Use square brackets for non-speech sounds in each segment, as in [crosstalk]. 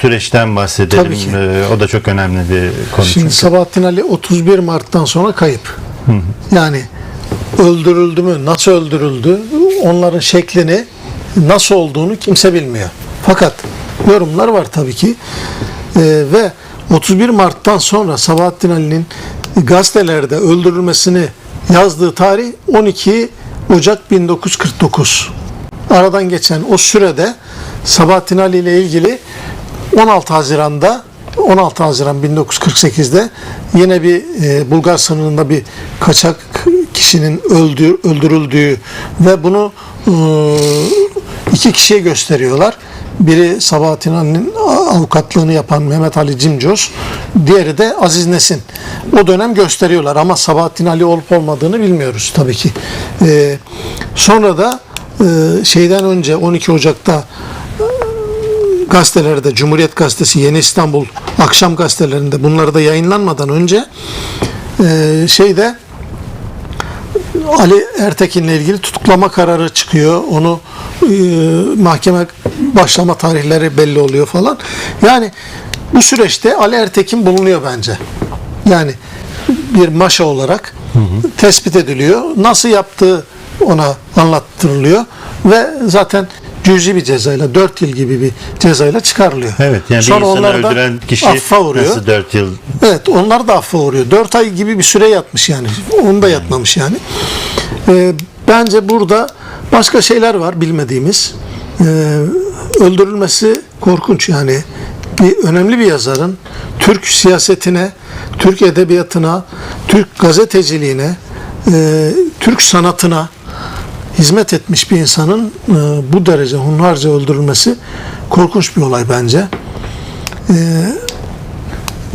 süreçten bahsedelim. Tabii ki. Ee, o da çok önemli bir konu. Şimdi çünkü. Sabahattin Ali 31 Mart'tan sonra kayıp. Yani öldürüldü mü, nasıl öldürüldü, onların şeklini nasıl olduğunu kimse bilmiyor. Fakat yorumlar var tabii ki. Ee, ve 31 Mart'tan sonra Sabahattin Ali'nin gazetelerde öldürülmesini yazdığı tarih 12 Ocak 1949. Aradan geçen o sürede Sabahattin Ali ile ilgili 16 Haziran'da 16 Haziran 1948'de yine bir e, Bulgar sınırında bir kaçak kişinin öldür, öldürüldüğü ve bunu e, iki kişiye gösteriyorlar. Biri Sabahattin Ali'nin avukatlığını yapan Mehmet Ali Cimcoz, diğeri de Aziz Nesin. O dönem gösteriyorlar ama Sabahattin Ali olup olmadığını bilmiyoruz tabii ki. E, sonra da e, şeyden önce 12 Ocak'ta gazetelerde Cumhuriyet Gazetesi, Yeni İstanbul akşam gazetelerinde bunları da yayınlanmadan önce e, şeyde Ali Ertekin'le ilgili tutuklama kararı çıkıyor. Onu e, mahkeme başlama tarihleri belli oluyor falan. Yani bu süreçte Ali Ertekin bulunuyor bence. Yani bir maşa olarak tespit ediliyor. Nasıl yaptığı ona anlattırılıyor ve zaten cüzi bir cezayla 4 yıl gibi bir cezayla çıkarılıyor. Evet yani bir Sonra insanı onlar da öldüren kişi affa uğruyor. nasıl 4 yıl Evet onlar da affa uğruyor. 4 ay gibi bir süre yatmış yani. Onu da yatmamış yani. Ee, bence burada başka şeyler var bilmediğimiz. Ee, öldürülmesi korkunç yani. Bir önemli bir yazarın Türk siyasetine, Türk edebiyatına, Türk gazeteciliğine, e, Türk sanatına hizmet etmiş bir insanın e, bu derece hunharca öldürülmesi korkunç bir olay bence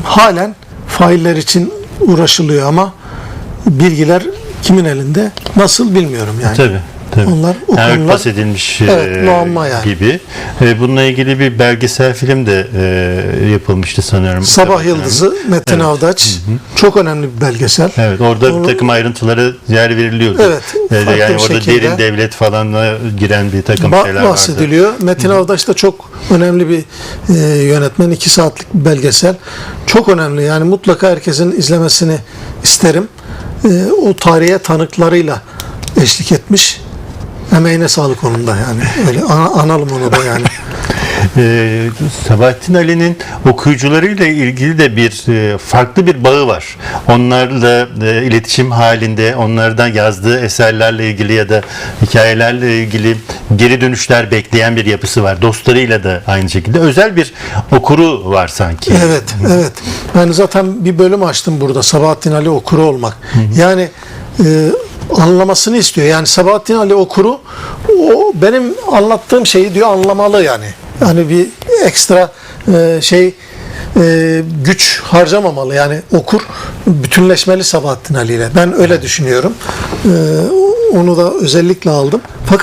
halen failler için uğraşılıyor ama bilgiler kimin elinde nasıl bilmiyorum yani. tabii. Tabii. Onlar o yani konular- örtbas edilmiş Evet, e, yani. gibi. E, bununla ilgili bir belgesel film de e, yapılmıştı sanıyorum. Sabah. Yıldızı Metin Evet. Avdaç çok önemli bir belgesel. Evet orada Onu- bir takım ayrıntılara yer veriliyordu. Evet, E, yani orada şekilde. derin devlet falanla giren bir takım Ba- şeyler vardı. bahsediliyor. Metin Avdaş da çok önemli bir e, yönetmen. iki saatlik bir belgesel. Çok önemli. Yani mutlaka herkesin izlemesini isterim. E, o tarihe tanıklarıyla eşlik etmiş. Emeğine sağlık onun da yani. Öyle ana- analım onu da yani. [laughs] Ee, Sabahattin Ali'nin okuyucularıyla ilgili de bir e, farklı bir bağı var. Onlarla e, iletişim halinde, onlardan yazdığı eserlerle ilgili ya da hikayelerle ilgili geri dönüşler bekleyen bir yapısı var. Dostlarıyla da aynı şekilde özel bir okuru var sanki. Evet, evet. Ben zaten bir bölüm açtım burada. Sabahattin Ali okuru olmak. Yani e, anlamasını istiyor. Yani Sabahattin Ali okuru o benim anlattığım şeyi diyor anlamalı yani. Yani bir ekstra e, şey e, güç harcamamalı. Yani okur bütünleşmeli Sabahattin Ali ile. Ben öyle düşünüyorum. E, onu da özellikle aldım. Fakat